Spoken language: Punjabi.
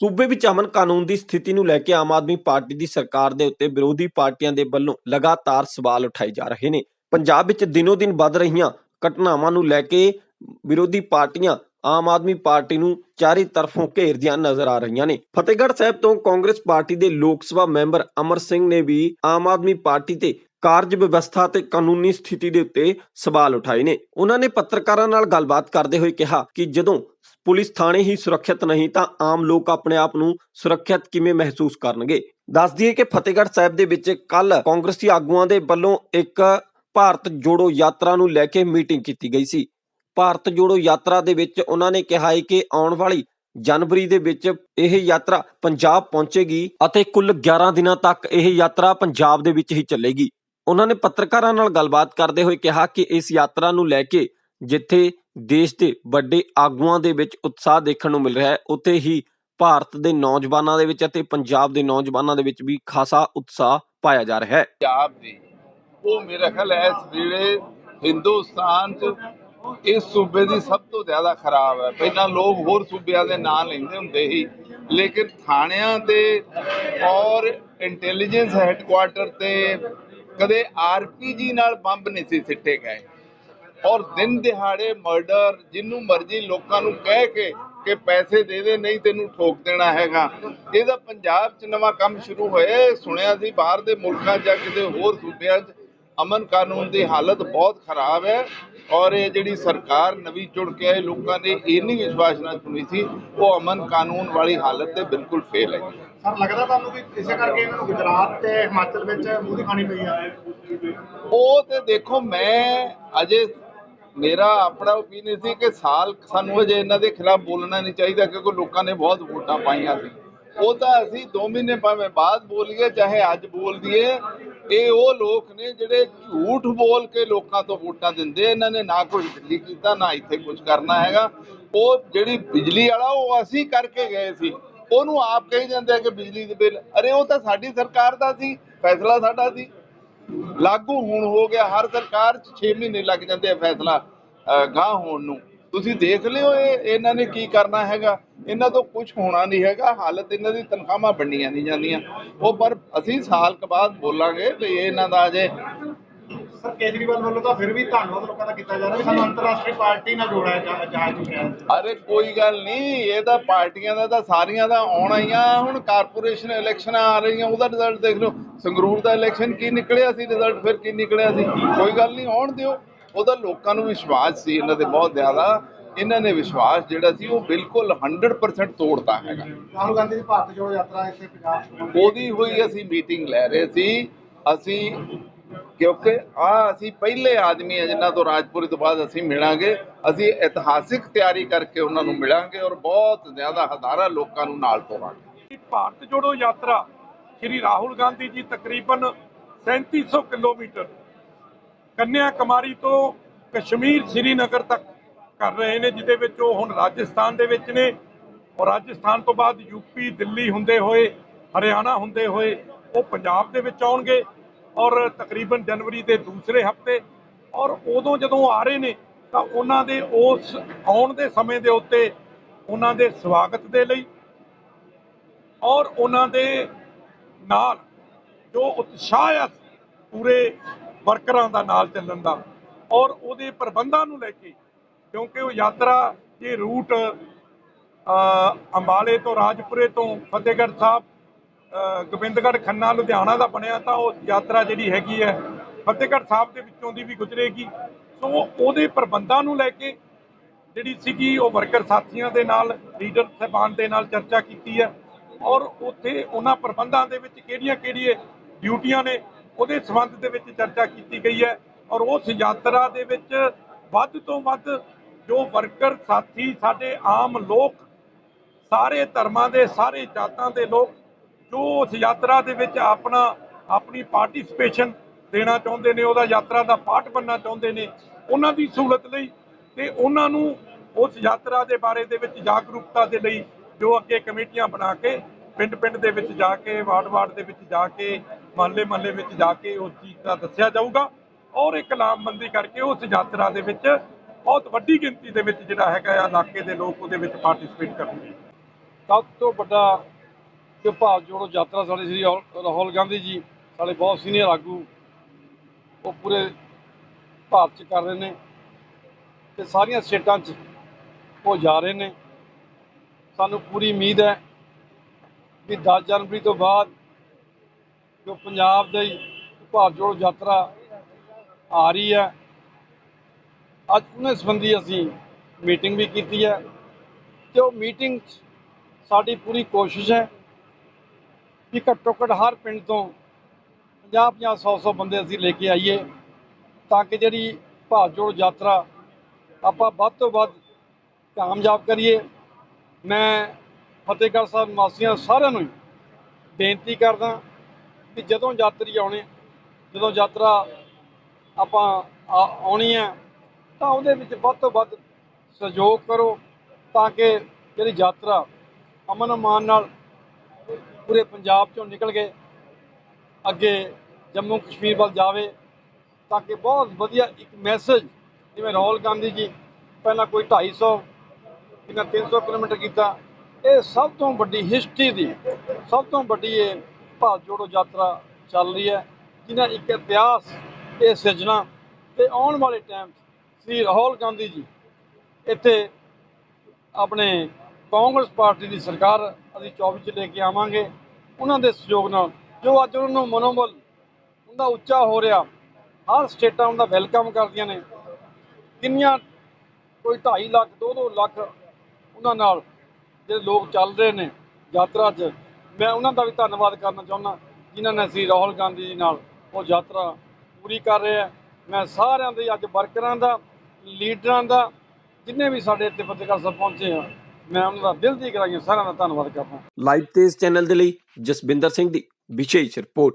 ਸੂਬੇ ਵਿੱਚ ਅਮਨ ਕਾਨੂੰਨ ਦੀ ਸਥਿਤੀ ਨੂੰ ਲੈ ਕੇ ਆਮ ਆਦਮੀ ਪਾਰਟੀ ਦੀ ਸਰਕਾਰ ਦੇ ਉੱਤੇ ਵਿਰੋਧੀ ਪਾਰਟੀਆਂ ਦੇ ਵੱਲੋਂ ਲਗਾਤਾਰ ਸਵਾਲ ਉਠਾਏ ਜਾ ਰਹੇ ਨੇ। ਪੰਜਾਬ ਵਿੱਚ ਦਿਨੋ-ਦਿਨ ਵੱਧ ਰਹੀਆਂ ਘਟਨਾਵਾਂ ਨੂੰ ਲੈ ਕੇ ਵਿਰੋਧੀ ਪਾਰਟੀਆਂ ਆਮ ਆਦਮੀ ਪਾਰਟੀ ਨੂੰ ਚਾਰੇ ਤਰਫੋਂ ਘੇਰਦੀਆਂ ਨਜ਼ਰ ਆ ਰਹੀਆਂ ਨੇ। ਫਤਿਹਗੜ੍ਹ ਸਾਹਿਬ ਤੋਂ ਕਾਂਗਰਸ ਪਾਰਟੀ ਦੇ ਲੋਕ ਸਭਾ ਮੈਂਬਰ ਅਮਰ ਸਿੰਘ ਨੇ ਵੀ ਆਮ ਆਦਮੀ ਪਾਰਟੀ ਤੇ ਕਾਰਜ ਵਿਵਸਥਾ ਤੇ ਕਾਨੂੰਨੀ ਸਥਿਤੀ ਦੇ ਉੱਤੇ ਸਵਾਲ ਉਠਾਏ ਨੇ। ਉਹਨਾਂ ਨੇ ਪੱਤਰਕਾਰਾਂ ਨਾਲ ਗੱਲਬਾਤ ਕਰਦੇ ਹੋਏ ਕਿਹਾ ਕਿ ਜਦੋਂ ਪੁਲਿਸ ਥਾਣੇ ਹੀ ਸੁਰੱਖਿਅਤ ਨਹੀਂ ਤਾਂ ਆਮ ਲੋਕ ਆਪਣੇ ਆਪ ਨੂੰ ਸੁਰੱਖਿਅਤ ਕਿਵੇਂ ਮਹਿਸੂਸ ਕਰਨਗੇ? ਦੱਸ ਦਈਏ ਕਿ ਫਤਿਹਗੜ੍ਹ ਸਾਹਿਬ ਦੇ ਵਿੱਚ ਕੱਲ ਕਾਂਗਰਸੀ ਆਗੂਆਂ ਦੇ ਵੱਲੋਂ ਇੱਕ ਭਾਰਤ ਜੋੜੋ ਯਾਤਰਾ ਨੂੰ ਲੈ ਕੇ ਮੀਟਿੰਗ ਕੀਤੀ ਗਈ ਸੀ। ਭਾਰਤ ਜੋੜੋ ਯਾਤਰਾ ਦੇ ਵਿੱਚ ਉਹਨਾਂ ਨੇ ਕਿਹਾ ਹੈ ਕਿ ਆਉਣ ਵਾਲੀ ਜਨਵਰੀ ਦੇ ਵਿੱਚ ਇਹ ਯਾਤਰਾ ਪੰਜਾਬ ਪਹੁੰਚੇਗੀ ਅਤੇ ਕੁੱਲ 11 ਦਿਨਾਂ ਤੱਕ ਇਹ ਯਾਤਰਾ ਪੰਜਾਬ ਦੇ ਵਿੱਚ ਹੀ ਚੱਲੇਗੀ। ਉਹਨਾਂ ਨੇ ਪੱਤਰਕਾਰਾਂ ਨਾਲ ਗੱਲਬਾਤ ਕਰਦੇ ਹੋਏ ਕਿਹਾ ਕਿ ਇਸ ਯਾਤਰਾ ਨੂੰ ਲੈ ਕੇ ਜਿੱਥੇ ਦੇਸ਼ ਦੇ ਵੱਡੇ ਆਗੂਆਂ ਦੇ ਵਿੱਚ ਉਤਸ਼ਾਹ ਦੇਖਣ ਨੂੰ ਮਿਲ ਰਿਹਾ ਹੈ, ਉੱਥੇ ਹੀ ਭਾਰਤ ਦੇ ਨੌਜਵਾਨਾਂ ਦੇ ਵਿੱਚ ਅਤੇ ਪੰਜਾਬ ਦੇ ਨੌਜਵਾਨਾਂ ਦੇ ਵਿੱਚ ਵੀ ਖਾਸਾ ਉਤਸ਼ਾਹ ਪਾਇਆ ਜਾ ਰਿਹਾ ਹੈ। ਪੰਜਾਬ ਦੀ, ਉਹ ਮੇਰਾ ਖਿਆਲ ਹੈ ਇਸ ਵੇਲੇ ਹਿੰਦੁਸਤਾਨ 'ਚ ਇਸ ਸੂਬੇ ਦੀ ਸਭ ਤੋਂ ਜ਼ਿਆਦਾ ਖਰਾਬ ਹੈ। ਪਹਿਲਾਂ ਲੋਕ ਹੋਰ ਸੂਬਿਆਂ ਦੇ ਨਾਂ ਲੈਂਦੇ ਹੁੰਦੇ ਸੀ, ਲੇਕਿਨ ਥਾਣਿਆਂ ਤੇ ਔਰ ਇੰਟੈਲੀਜੈਂਸ ਹੈੱਡਕੁਆਰਟਰ ਤੇ ਕਦੇ ਆਰਪੀਜੀ ਨਾਲ ਬੰਬ ਨਹੀਂ ਸੀ ਸਿੱਟੇ ਗਏ। ਔਰ ਦਿਨ ਦਿਹਾੜੇ ਮਰਡਰ ਜਿੰਨੂੰ ਮਰਜ਼ੀ ਲੋਕਾਂ ਨੂੰ ਕਹਿ ਕੇ ਕਿ ਪੈਸੇ ਦੇ ਦੇ, ਨਹੀਂ ਤੈਨੂੰ ਠੋਕ ਦੇਣਾ ਹੈਗਾ। ਇਹਦਾ ਪੰਜਾਬ 'ਚ ਨਵਾਂ ਕੰਮ ਸ਼ੁਰੂ ਹੋਇਆ। ਸੁਣਿਆ ਸੀ ਬਾਹਰ ਦੇ ਮੁਲਕਾਂ 'ਚ ਜਾਂ ਕਿਤੇ ਹੋਰ ਸੂਬਿਆਂ 'ਚ। ਅਮਨ ਕਾਨੂੰਨ ਦੀ ਹਾਲਤ ਬਹੁਤ ਖਰਾਬ ਹੈ ਔਰ ਇਹ ਜਿਹੜੀ ਸਰਕਾਰ ਨਵੀਂ ਚੁਣ ਕੇ ਆਏ ਲੋਕਾਂ ਨੇ ਇਹ ਨਹੀਂ ਵਿਸ਼ਵਾਸ ਨਾਲ ਚੁਣੀ ਸੀ ਉਹ ਅਮਨ ਕਾਨੂੰਨ ਵਾਲੀ ਹਾਲਤ ਤੇ ਬਿਲਕੁਲ ਫੇਲ ਹੈ ਸਰ ਲੱਗਦਾ ਤੁਹਾਨੂੰ ਕਿ ਇਸੇ ਕਰਕੇ ਇਹਨਾਂ ਨੂੰ ਗੁਜਰਾਤ ਤੇ ਹਿਮਾਚਲ ਵਿੱਚ ਮੂੰਹ ਦੀ ਖਾਣੀ ਪਈ ਆ? ਉਹ ਤੇ ਦੇਖੋ ਮੈਂ ਅਜੇ ਮੇਰਾ ਆਪਣਾ ਓਪੀਨੀਅਨ ਸੀ ਕਿ ਸਾਲ ਸਾਨੂੰ ਅਜੇ ਇਹਨਾਂ ਦੇ ਖਿਲਾਫ ਬੋਲਣਾ ਨਹੀਂ ਚਾਹੀਦਾ ਕਿਉਂਕਿ ਲੋਕਾਂ ਨੇ ਬਹੁਤ ਵੋਟਾਂ ਪਾਈਆਂ ਸੀ। ਉਹ ਤਾਂ ਅਸੀਂ 2 ਮਹੀਨੇ ਭਾਵੇਂ ਬਾਅਦ ਬੋਲੀਏ ਚਾਹੇ ਅੱਜ ਬੋਲ ਦਈਏ ਇਹ ਉਹ ਲੋਕ ਨੇ ਜਿਹੜੇ ਝੂਠ ਬੋਲ ਕੇ ਲੋਕਾਂ ਤੋਂ ਵੋਟਾਂ ਦਿੰਦੇ ਇਹਨਾਂ ਨੇ ਨਾ ਕੁਝ ਦਿੱਲੀ ਕੀਤਾ, ਨਾ ਇੱਥੇ ਕੁਝ ਕਰਨਾ ਹੈਗਾ। ਉਹ ਜਿਹੜੀ ਬਿਜਲੀ ਵਾਲਾ, ਉਹ ਅਸੀਂ ਕਰਕੇ ਗਏ ਸੀ। ਉਹਨੂੰ ਆਪ ਕਹੀ ਜਾਂਦੇ ਆ ਕਿ ਬਿਜਲੀ ਦੇ ਬਿੱਲ। ਅਰੇ ਉਹ ਤਾਂ ਸਾਡੀ ਸਰਕਾਰ ਦਾ ਸੀ, ਫੈਸਲਾ ਸਾਡਾ ਸੀ। ਲਾਗੂ ਹੁਣ ਹੋ ਗਿਆ। ਹਰ ਸਰਕਾਰ 'ਚ 6 ਮਹੀਨੇ ਲੱਗ ਜਾਂਦੇ ਆ ਫੈਸਲਾ ਗਾਂ ਹੋਣ ਨੂੰ। ਤੁਸੀਂ ਦੇਖ ਲਿਓ ਇਹ ਇਹਨਾਂ ਨੇ ਕੀ ਕਰਨਾ ਹੈਗਾ। ਇਹਨਾਂ ਤੋਂ ਕੁਝ ਹੋਣਾ ਨਹੀਂ ਹੈਗਾ। ਹਾਲਤ ਇਹਨਾਂ ਦੀ ਤਨਖਾਹਾਂ ਵੰਡੀਆਂ ਨਹੀਂ ਜਾਂਦੀਆਂ। ਉਹ ਪਰ ਅਸੀਂ ਸਾਲ ਕੁ ਬਾਅਦ ਬੋਲਾਂਗੇ ਵੀ ਇਹ ਇਹਨਾਂ ਦਾ ਅਜੇ ਸਰ ਕੇਜਰੀਵਾਲ ਵੱਲੋਂ ਤਾਂ ਫਿਰ ਵੀ ਧੰਨਵਾਦ ਲੋਕਾਂ ਦਾ ਕੀਤਾ ਜਾ ਰਿਹਾ ਸਾਨੂੰ ਅੰਤਰਰਾਸ਼ਟਰੀ ਪਾਰਟੀ ਨਾਲ ਜੋੜਿਆ ਜਾ ਕਿਹਾ ਅਰੇ ਕੋਈ ਗੱਲ ਨਹੀਂ ਇਹ ਤਾਂ ਪਾਰਟੀਆਂ ਦਾ ਤਾਂ ਸਾਰੀਆਂ ਦਾ ਆਉਣਾ ਹੀ ਆ। ਹੁਣ ਕਾਰਪੋਰੇਸ਼ਨ ਇਲੈਕਸ਼ਨਾਂ ਆ ਰਹੀਆਂ ਉਹਦਾ ਰਿਜ਼ਲਟ ਦੇਖ ਲਓ। ਸੰਗਰੂਰ ਦਾ ਇਲੈਕਸ਼ਨ ਕੀ ਨਿਕਲਿਆ ਸੀ ਰਿਜ਼ਲਟ ਫਿਰ ਕੀ ਨਿਕਲਿਆ ਸੀ? ਕੋਈ ਗੱਲ ਨਹੀਂ ਆਉਣ ਦਿਓ। ਉਹਦਾ ਲੋਕਾਂ ਨੂੰ ਵਿਸ਼ਵਾਸ ਸੀ ਇਹਨਾਂ ਦੇ ਬਹੁਤ ਜ਼ਿਆਦਾ ਇਹਨਾਂ ਨੇ ਵਿਸ਼ਵਾਸ ਜਿਹੜਾ ਸੀ ਉਹ ਬਿਲਕੁਲ 100% ਤੋੜਤਾ ਹੈਗਾ। ਰਾਹੁਲ ਗਾਂਧੀ ਦੀ ਭਾਰਤ ਜੋੜੋ ਯਾਤਰਾ ਇੱਥੇ ਪੰਜਾਬ 'ਚ ਹੋਣੀ। ਉਹਦੀ ਹੋਈ ਅਸੀਂ ਮੀਟਿੰਗ ਲੈ ਰਹੇ ਸੀ। ਅਸੀਂ ਕਿਉਂਕਿ ਆ ਅਸੀਂ ਪਹਿਲੇ ਆਦਮੀ ਆ ਜਿਨ੍ਹਾਂ ਤੋਂ ਰਾਜਪੁਰੀ ਤੋਂ ਬਾਅਦ ਅਸੀਂ ਮਿਲਾਂਗੇ ਅਸੀਂ ਇਤਿਹਾਸਿਕ ਤਿਆਰੀ ਕਰਕੇ ਉਹਨਾਂ ਨੂੰ ਮਿਲਾਂਗੇ ਔਰ ਬਹੁਤ ਜ਼ਿਆਦਾ ਹਜ਼ਾਰਾਂ ਲੋਕਾਂ ਨੂੰ ਨਾਲ ਤੋਰਾਂਗੇ। ਕਿ ਭਾਰਤ ਜੋੜੋ ਯਾਤਰਾ ਸ਼੍ਰੀ ਰਾਹੁਲ ਗਾਂਧੀ ਜੀ ਤਕਰੀਬਨ 3700 ਕਿਲੋਮੀਟਰ ਕੰਨਿਆ ਕੁਮਾਰੀ ਤੋਂ ਕਸ਼ਮੀਰ ਸ਼੍ਰੀਨਗਰ ਤੱਕ ਕਰ ਰਹੇ ਨੇ, ਜਿਹਦੇ ਵਿੱਚ ਉਹ ਹੁਣ ਰਾਜਸਥਾਨ ਦੇ ਵਿੱਚ ਨੇ। ਔਰ ਰਾਜਸਥਾਨ ਤੋਂ ਬਾਅਦ ਯੂਪੀ ਦਿੱਲੀ ਹੁੰਦੇ ਹੋਏ, ਹਰਿਆਣਾ ਹੁੰਦੇ ਹੋਏ ਉਹ ਪੰਜਾਬ ਦੇ ਵਿੱਚ ਆਉਣਗੇ। ਔਰ ਤਕਰੀਬਨ ਜਨਵਰੀ ਦੇ ਦੂਸਰੇ ਹਫ਼ਤੇ, ਔਰ ਉਦੋਂ ਜਦੋਂ ਆ ਰਹੇ ਨੇ, ਤਾਂ ਉਹਨਾਂ ਦੇ ਉਸ ਆਉਣ ਦੇ ਸਮੇਂ ਦੇ ਉੱਤੇ ਉਹਨਾਂ ਦੇ ਸਵਾਗਤ ਦੇ ਲਈ ਔਰ ਉਹਨਾਂ ਦੇ ਨਾਲ ਜੋ ਉਤਸ਼ਾਹ ਆ ਪੂਰੇ ਵਰਕਰਾਂ ਦਾ ਨਾਲ ਚੱਲਣ ਦਾ ਔਰ ਉਹਦੇ ਪ੍ਰਬੰਧਾਂ ਨੂੰ ਲੈ ਕੇ, ਕਿਉਂਕਿ ਉਹ ਯਾਤਰਾ ਇਹ ਰੂਟ ਅੰਬਾਲੇ ਤੋਂ ਰਾਜਪੁਰੇ ਤੋਂ ਫਤਿਹਗੜ੍ਹ ਸਾਹਿਬ ਗੋਬਿੰਦਗੜ੍ਹ ਖੰਨਾ, ਲੁਧਿਆਣਾ ਦਾ ਬਣਿਆ ਤਾਂ ਉਹ ਯਾਤਰਾ ਜਿਹੜੀ ਹੈਗੀ ਹੈ ਫਤਿਹਗੜ੍ਹ ਸਾਹਿਬ ਦੇ ਵਿੱਚੋਂ ਦੀ ਵੀ ਗੁਜ਼ਰੇਗੀ। ਸੋ ਉਹਦੇ ਪ੍ਰਬੰਧਾਂ ਨੂੰ ਲੈ ਕੇ ਜਿਹੜੀ ਸੀਗੀ ਉਹ ਵਰਕਰ ਸਾਥੀਆਂ ਦੇ ਨਾਲ, ਲੀਡਰ ਸਹਿਬਾਨ ਦੇ ਨਾਲ ਚਰਚਾ ਕੀਤੀ ਹੈ ਔਰ ਉੱਥੇ ਉਹਨਾਂ ਪ੍ਰਬੰਧਾਂ ਦੇ ਵਿੱਚ ਕਿਹੜੀਆਂ-ਕਿਹੜੀਆਂ ਡਿਊਟੀਆਂ ਨੇ ਉਹਦੇ ਸੰਬੰਧ ਦੇ ਵਿੱਚ ਚਰਚਾ ਕੀਤੀ ਗਈ ਹੈ ਔਰ ਉਸ ਯਾਤਰਾ ਦੇ ਵਿੱਚ ਵੱਧ ਤੋਂ ਵੱਧ ਜੋ ਵਰਕਰ, ਸਾਥੀ, ਸਾਡੇ ਆਮ ਲੋਕ, ਸਾਰੇ ਧਰਮਾਂ ਦੇ, ਸਾਰੇ ਜਾਤਾਂ ਦੇ ਲੋਕ ਜੋ ਉਸ ਯਾਤਰਾ ਦੇ ਵਿੱਚ ਆਪਣਾ, ਆਪਣੀ ਪਾਰਟਿਸਿਪੇਸ਼ਨ ਦੇਣਾ ਚਾਹੁੰਦੇ ਨੇ, ਉਹਦਾ ਯਾਤਰਾ ਦਾ ਪਾਰਟ ਬਣਨਾ ਚਾਹੁੰਦੇ ਨੇ, ਉਹਨਾਂ ਦੀ ਸਹੂਲਤ ਲਈ ਤੇ ਉਹਨਾਂ ਨੂੰ ਉਸ ਯਾਤਰਾ ਦੇ ਬਾਰੇ ਦੇ ਵਿੱਚ ਜਾਗਰੂਕਤਾ ਦੇ ਲਈ ਜੋ ਅੱਗੇ ਕਮੇਟੀਆਂ ਬਣਾ ਕੇ ਪਿੰਡ-ਪਿੰਡ ਦੇ ਵਿੱਚ ਜਾ ਕੇ, ਵਾਰਡ-ਵਾਰਡ ਦੇ ਵਿੱਚ ਜਾ ਕੇ, ਮਹੱਲੇ-ਮਹੱਲੇ ਵਿੱਚ ਜਾ ਕੇ ਉਸ ਚੀਜ਼ ਦਾ ਦੱਸਿਆ ਜਾਊਗਾ। ਔਰ ਇੱਕ ਲਾਮਬੰਦੀ ਕਰਕੇ ਉਸ ਯਾਤਰਾ ਦੇ ਵਿੱਚ ਬਹੁਤ ਵੱਡੀ ਗਿਣਤੀ ਦੇ ਵਿੱਚ ਜਿਹੜਾ ਹੈਗਾ ਆ ਇਲਾਕੇ ਦੇ ਲੋਕ ਉਹਦੇ ਵਿੱਚ ਪਾਰਟਿਸਿਪੇਟ ਕਰਨਗੇ। ਸਭ ਤੋਂ ਵੱਡਾ ਜੋ ਭਾਰਤ ਜੋੜੋ ਯਾਤਰਾ ਸਾਡੇ ਸ੍ਰੀ ਰਾਹੁਲ ਰਾਹੁਲ ਗਾਂਧੀ ਜੀ, ਸਾਡੇ ਬਹੁਤ ਸੀਨੀਅਰ ਆਗੂ, ਉਹ ਪੂਰੇ ਭਾਰਤ 'ਚ ਕਰ ਰਹੇ ਨੇ ਤੇ ਸਾਰੀਆਂ ਸਟੇਟਾਂ 'ਚ ਉਹ ਜਾ ਰਹੇ ਨੇ। ਸਾਨੂੰ ਪੂਰੀ ਉਮੀਦ ਹੈ ਵੀ 10 ਜਨਵਰੀ ਤੋਂ ਬਾਅਦ ਜੋ ਪੰਜਾਬ ਦੇ ਭਾਰਤ ਜੋੜ ਯਾਤਰਾ ਆ ਰਹੀ ਹੈ, ਅੱਜ ਉਹਨੇ ਸੰਬੰਧੀ ਅਸੀਂ ਮੀਟਿੰਗ ਵੀ ਕੀਤੀ ਹੈ ਤੇ ਉਹ ਮੀਟਿੰਗ 'ਚ ਸਾਡੀ ਪੂਰੀ ਕੋਸ਼ਿਸ਼ ਹੈ ਕਿ ਘੱਟੋ ਘੱਟ ਹਰ ਪਿੰਡ ਤੋਂ 50 50 100 100 ਬੰਦੇ ਅਸੀਂ ਲੈ ਕੇ ਆਈਏ ਤਾਂ ਕਿ ਜਿਹੜੀ ਭਾਰਤ ਜੋੜ ਯਾਤਰਾ ਆਪਾਂ ਵੱਧ ਤੋਂ ਵੱਧ ਕਾਮਯਾਬ ਕਰੀਏ। ਮੈਂ ਫਤਿਹਗੜ੍ਹ ਸਾਹਿਬ ਨਿਵਾਸੀਆਂ ਸਾਰਿਆਂ ਨੂੰ ਬੇਨਤੀ ਕਰਦਾ ਕਿ ਜਦੋਂ ਯਾਤਰੀ ਆਉਣੇ, ਜਦੋਂ ਯਾਤਰਾ ਆਪਾਂ ਆ- ਆਉਣੀ ਹੈ, ਤਾਂ ਉਹਦੇ ਵਿੱਚ ਵੱਧ ਤੋਂ ਵੱਧ ਸਹਿਯੋਗ ਕਰੋ ਤਾਂ ਕਿ ਜਿਹੜੀ ਯਾਤਰਾ ਅਮਨ ਅਮਾਨ ਨਾਲ ਪੂਰੇ ਪੰਜਾਬ ਚੋਂ ਨਿਕਲ ਕੇ ਅੱਗੇ ਜੰਮੂ ਕਸ਼ਮੀਰ ਵੱਲ ਜਾਵੇ, ਤਾਂ ਕਿ ਬਹੁਤ ਵਧੀਆ ਇੱਕ ਮੈਸੇਜ ਜਿਵੇਂ ਰਾਹੁਲ ਗਾਂਧੀ ਜੀ ਪਹਿਲਾਂ ਕੋਈ 250 ਕਿੰਨਾ 300 ਕਿਲੋਮੀਟਰ ਕੀਤਾ ਇਹ ਸਭ ਤੋਂ ਵੱਡੀ ਹਿਸਟਰੀ ਦੀ, ਸਭ ਤੋਂ ਵੱਡੀ ਇਹ ਭਾਰਤ ਜੋੜੋ ਯਾਤਰਾ ਚੱਲ ਰਹੀ ਹੈ ਜਿਹਨਾਂ ਇੱਕ ਇਤਿਹਾਸ, ਇਹ ਸਿਰਜਣਾ ਤੇ ਆਉਣ ਵਾਲੇ ਟਾਈਮ ਸ੍ਰੀ ਰਾਹੁਲ ਗਾਂਧੀ ਜੀ ਇੱਥੇ ਆਪਣੇ ਕਾਂਗਰਸ ਪਾਰਟੀ ਦੀ ਸਰਕਾਰ ਅਸੀਂ 24 ਚ ਲੈ ਕੇ ਆਵਾਂਗੇ। ਉਹਨਾਂ ਦੇ ਸਹਿਯੋਗ ਨਾਲ ਜੋ ਅੱਜ ਉਹਨਾਂ ਨੂੰ ਮਨੋਬਲ ਉਹਦਾ ਉੱਚਾ ਹੋ ਰਿਹਾ, ਹਰ ਸਟੇਟਾਂ ਉਹਦਾ ਵੈਲਕਮ ਕਰਦੀਆਂ ਨੇ। ਕਿੰਨੀਆਂ, ਕੋਈ 2.5 ਲੱਖ 2-2 ਲੱਖ ਉਹਨਾਂ ਨਾਲ ਜਿਹੜੇ ਲੋਕ ਚੱਲ ਰਹੇ ਨੇ ਯਾਤਰਾ 'ਚ, ਮੈਂ ਉਹਨਾਂ ਦਾ ਵੀ ਧੰਨਵਾਦ ਕਰਨਾ ਚਾਹੁੰਦਾ, ਜਿਨ੍ਹਾਂ ਨੇ ਅਸੀਂ ਰਾਹੁਲ ਗਾਂਧੀ ਜੀ ਨਾਲ ਉਹ ਯਾਤਰਾ ਪੂਰੀ ਕਰ ਰਹੇ ਆ ਮੈਂ ਸਾਰਿਆਂ ਦੇ ਅੱਜ ਵਰਕਰਾਂ ਦਾ, ਲੀਡਰਾਂ ਦਾ, ਜਿੰਨੇ ਵੀ ਸਾਡੇ ਇੱਥੇ ਪੱਤਰਕਾਰ ਸਾਹਿਬ ਪਹੁੰਚੇ ਆ, ਮੈਂ ਉਹਨਾਂ ਦਾ ਦਿਲ ਦੀ ਗਰਾਈਆਂ ਸਾਰਿਆਂ ਦਾ ਧੰਨਵਾਦ ਕਰਦਾ। ਲਾਈਵ ਤੇਜ਼ ਚੈਨਲ ਦੇ ਲਈ ਜਸਵਿੰਦਰ ਸਿੰਘ ਦੀ ਵਿਸ਼ੇਸ਼ ਰਿਪੋਰਟ।